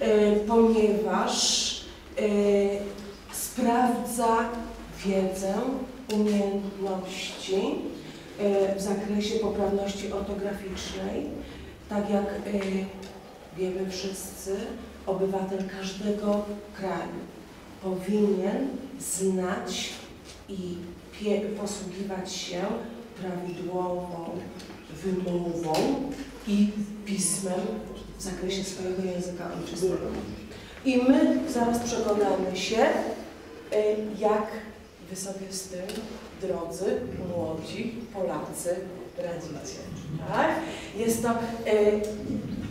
e, ponieważ e, sprawdza wiedzę, umiejętności e, w zakresie poprawności ortograficznej, tak jak wiemy wszyscy, obywatel każdego kraju powinien znać i posługiwać się prawidłową wymową i pismem w zakresie swojego języka ojczystego. I my zaraz przekonamy się, y, jak wy sobie z tym, drodzy, młodzi Polacy, radzicie. Tak? Jest to, y,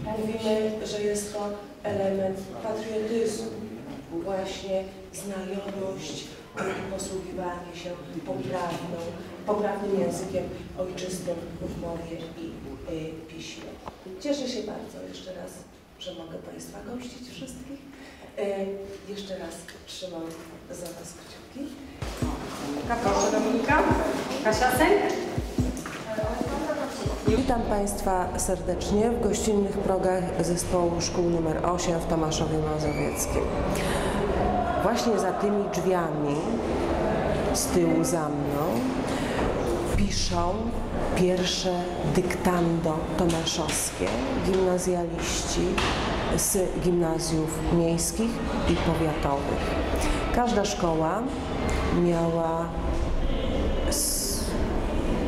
mówimy, że jest to element patriotyzmu, właśnie znajomość posługiwanie się poprawną, poprawnym językiem ojczystym w mowie i y, piśmie. Cieszę się bardzo jeszcze raz, że mogę Państwa gościć wszystkich. Y, jeszcze raz trzymam za Was kciuki. Proszę Dominika. Kasia Sęk. Witam Państwa serdecznie w gościnnych progach zespołu szkół nr 8 w Tomaszowie Mazowieckim. Właśnie za tymi drzwiami, z tyłu za mną, piszą pierwsze dyktando tomaszowskie gimnazjaliści z gimnazjów miejskich i powiatowych. Każda szkoła miała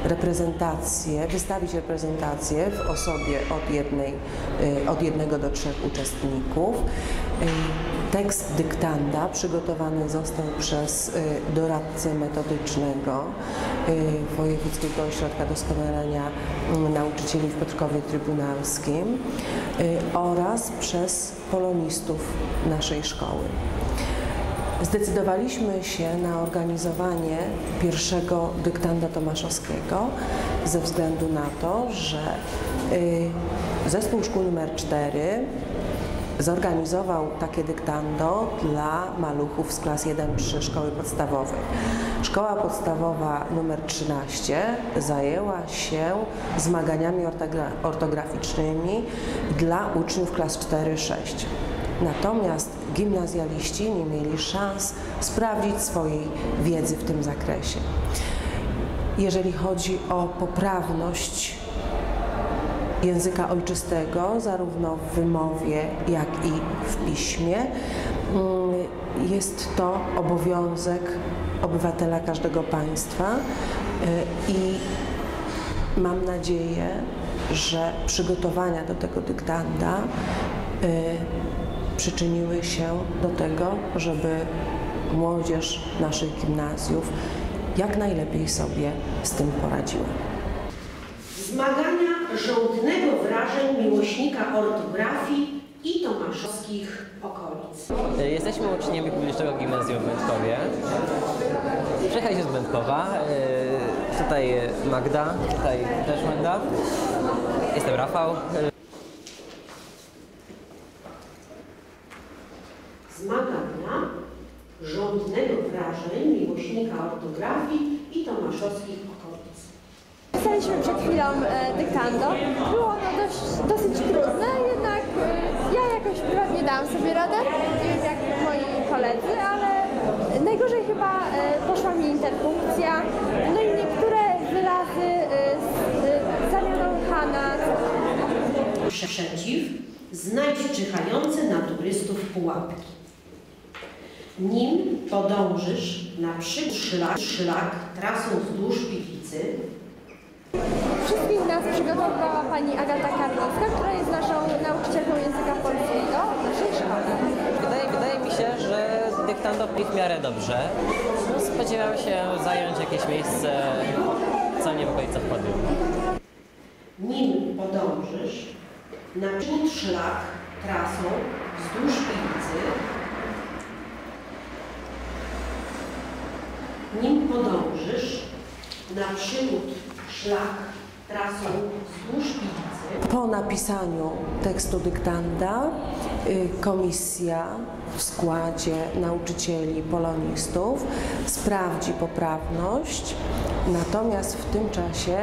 reprezentację, wystawić reprezentację w osobie od, jednej, y, od jednego do trzech uczestników. Tekst dyktanda przygotowany został przez y, doradcę metodycznego y, Wojewódzkiego Ośrodka Doskonalenia mm, Nauczycieli w Piotrkowie Trybunalskim y, oraz przez polonistów naszej szkoły. Zdecydowaliśmy się na organizowanie pierwszego dyktanda tomaszowskiego ze względu na to, że zespół szkół nr 4 zorganizował takie dyktando dla maluchów z klas 1-3 szkoły podstawowej. Szkoła podstawowa nr 13 zajęła się zmaganiami ortogra- ortograficznymi dla uczniów klas 4-6. Natomiast gimnazjaliści nie mieli szans sprawdzić swojej wiedzy w tym zakresie. Jeżeli chodzi o poprawność języka ojczystego, zarówno w wymowie, jak i w piśmie, mm, jest to obowiązek obywatela każdego państwa y, i mam nadzieję, że przygotowania do tego dyktanda y, przyczyniły się do tego, żeby młodzież naszych gimnazjów jak najlepiej sobie z tym poradziła. Zmagania żądnego wrażeń miłośnika ortografii i tomaszowskich okolic. Jesteśmy uczniami publicznego gimnazjum w Będkowie. Przyjechaliśmy z Będkowa. E, Tutaj Magda, tutaj też Magda. Jestem Rafał. E, Zmagania żądnego wrażeń miłośnika ortografii i tomaszowskich okolic. Pisaliśmy e, dyktando. Było ono dość, dosyć trudne, jednak e, ja jakoś prywatnie dałam sobie radę, nie wiem jak moi koledzy, ale najgorzej chyba e, poszła mi interpunkcja, no i niektóre wyrazy z zamianą H na Przeciw, znajdź czyhające na turystów pułapki. Nim podążysz na przykład szlak, szlak trasą wzdłuż piwnicy, Wszystkich nas przygotowała pani Agata Karnowska, która jest naszą nauczycielką języka polskiego w naszej szkole. Wydaje, wydaje mi się, że dyktando w miarę dobrze. No, Spodziewam się zająć jakieś miejsce co nie w okolicach podium. nim podążysz na przód szlak trasą wzdłuż piwnicy, nim podążysz naprzód szlak trasą wzdłuż. Po napisaniu tekstu dyktanda y, komisja w składzie nauczycieli polonistów sprawdzi poprawność, natomiast w tym czasie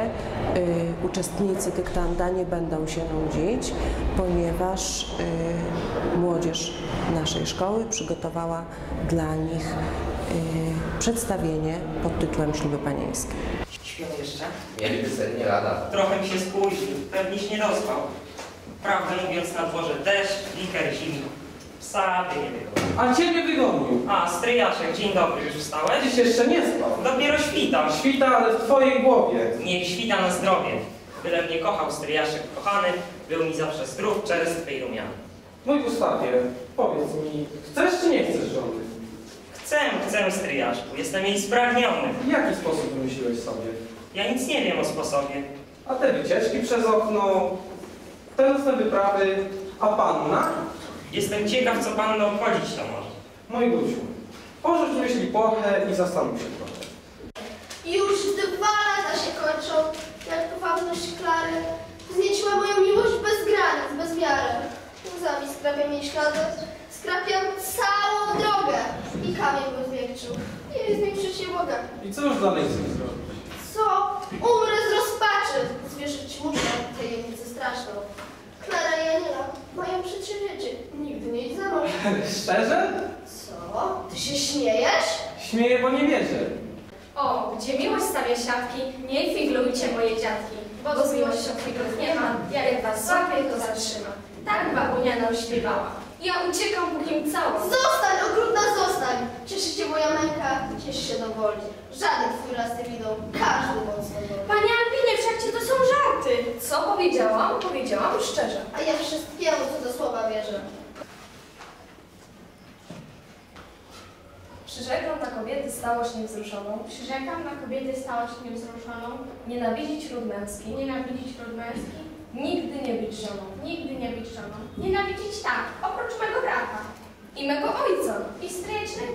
y, uczestnicy dyktanda nie będą się nudzić, ponieważ y, młodzież naszej szkoły przygotowała dla nich y, przedstawienie pod tytułem Śluby Panieńskie. Śpią jeszcze? Mieliby sen nie lada. Trochę mi się spóźnił, pewnie się nie dospał. Prawdę mówiąc, na dworze deszcz, wicher zimno. Psa by nie. A ciebie wygonił. A, stryjaszek, dzień dobry, już wstałeś? Dziś jeszcze nie spał. Dopiero świtam. Świta, ale w twojej głowie. Niech świta na zdrowie. Byle mnie kochał stryjaszek kochany, był mi zawsze zdrów, czerstwy i rumiany. Mój Gustawie, powiedz mi, chcesz czy nie chcesz żony? Chcę, chcę stryjaszku, jestem jej spragniony. W jaki sposób wymyśliłeś sobie? Ja nic nie wiem o sposobie. A te wycieczki przez okno, te nocne wyprawy, a panna? Jestem ciekaw, co panno obchodzić to może. Mój Gusiu, porzuć myśli płoche i zastanów się trochę. Już dwa lata się kończą, jak powabność Klary znieciła moją miłość bez granic, bez miary. Łzami skrapiam jej ślady, skrapiam całą drogę i kamień go zwiększył. Nie jest mi przecież nie mogę. I co już dalej chcesz zrobić? Co? Umrę z rozpaczy! Zwierzyć muszę tajemnicę straszną. Klara i Aniela mają przedsięwzięcie. Nigdy nie idź za mąż. Szczerze? Co? Ty się śmiejesz? Śmieję, bo nie wierzę. O, gdzie miłość stawia siatki, nie figlujcie moje dziadki, bo z miłością figlów nie ma, jak was złapie, to zatrzyma. Tak babunia nam śpiewała. Ja uciekam, pókim cała. Zostań, okrutna zostań! Cieszy się moja męka, cieszy się do woli. Żaden twój las nie widą, każdy mocno boli. Panie Albinie, wszakcie to są żarty. Co powiedziałam? Powiedziałam szczerze. A ja wszystkiemu, co do słowa wierzę. Przyrzekam na kobiety stałość niewzruszoną, Przyrzekam na kobiety stałość niewzruszoną, nienawidzić ród męski, nienawidzić ród męski, nigdy nie być żoną. nigdy nie być żoną. Nienawidzić tak, oprócz mego brata I mego ojca. i stryjecznych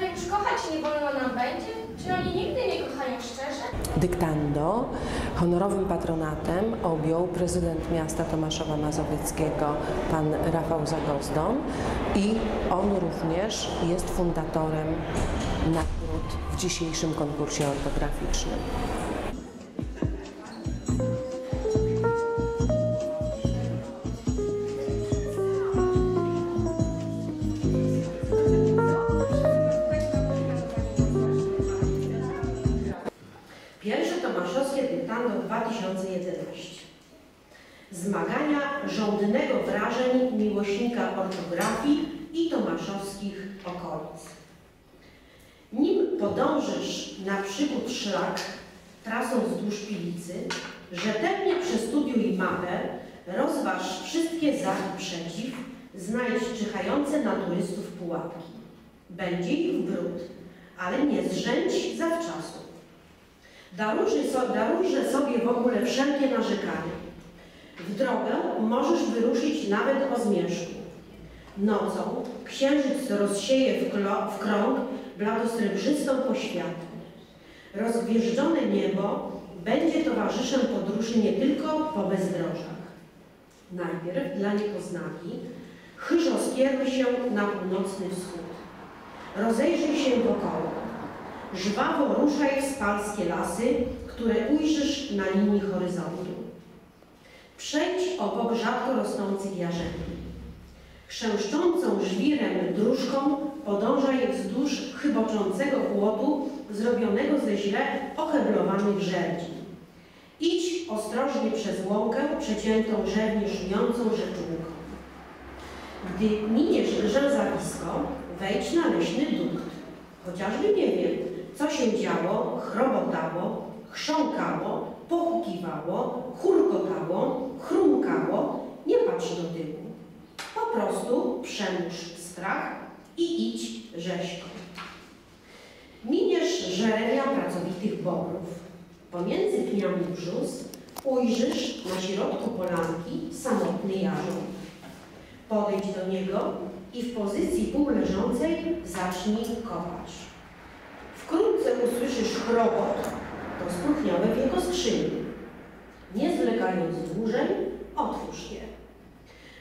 Zatem już kochać nie wolno nam będzie? Czy oni nigdy nie kochają szczerze? Dyktando honorowym patronatem objął prezydent miasta Tomaszowa Mazowieckiego, pan Rafał Zagozdon i on również jest fundatorem nagród w dzisiejszym konkursie ortograficznym. 2011. Zmagania żądnego wrażeń miłośnika ortografii i tomaszowskich okolic. Nim podążysz na przygód szlak trasą wzdłuż Pilicy, rzetelnie przestudiuj mapę, rozważ wszystkie za i przeciw, znajdź czyhające na turystów pułapki. Będzie ich brud, ale nie zrzędź zawczasu. Darujże, so, sobie w ogóle wszelkie narzekania. W drogę możesz wyruszyć nawet o zmierzchu. Nocą księżyc rozsieje w, klo, w krąg bladosrebrzystą poświatę. Rozgwieżdżone niebo będzie towarzyszem podróży nie tylko po bezdrożach. Najpierw dla niepoznaki chyżo skieruj się na północny wschód. Rozejrzyj się wokoło. Żwawo ruszaj w spalskie lasy, które ujrzysz na linii horyzontu. Przejdź obok rzadko rosnących jarzeni. Chrzęszczącą żwirem dróżką podążaj wzdłuż chyboczącego płotu zrobionego ze źle oheblowanych żerdzi. Idź ostrożnie przez łąkę przeciętą rzewnie szumiącą rzeczunką. Gdy miniesz rzęzawisko, wejdź na leśny dukt. Chociażby nie wiem, co się działo, chrobotało, chrząkało, pochukiwało, churkotało, chrumkało, nie patrz do tyłu. Po prostu przemóż strach i idź rzeźko. Miniesz żerewia pracowitych bobrów. Pomiędzy pniami brzus ujrzysz na środku polanki samotny jarząb. Podejdź do niego i w pozycji półleżącej zacznij kopać. Usłyszysz chrobot, to spróchniałe w jego skrzyni. Nie zwlekając dłużej, otwórz je.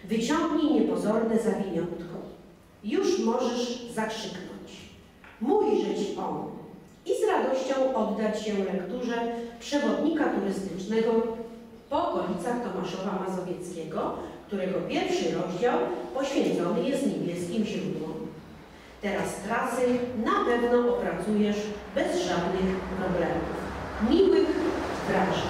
Wyciągnij niepozorne zawiniątko. Już możesz zakrzyknąć. Mójże ci on i z radością oddać się lekturze przewodnika turystycznego po okolicach Tomaszowa Mazowieckiego, którego pierwszy rozdział poświęcony jest niebieskim źródłom. Teraz trasy na pewno opracujesz bez żadnych problemów. Miłych wrażeń.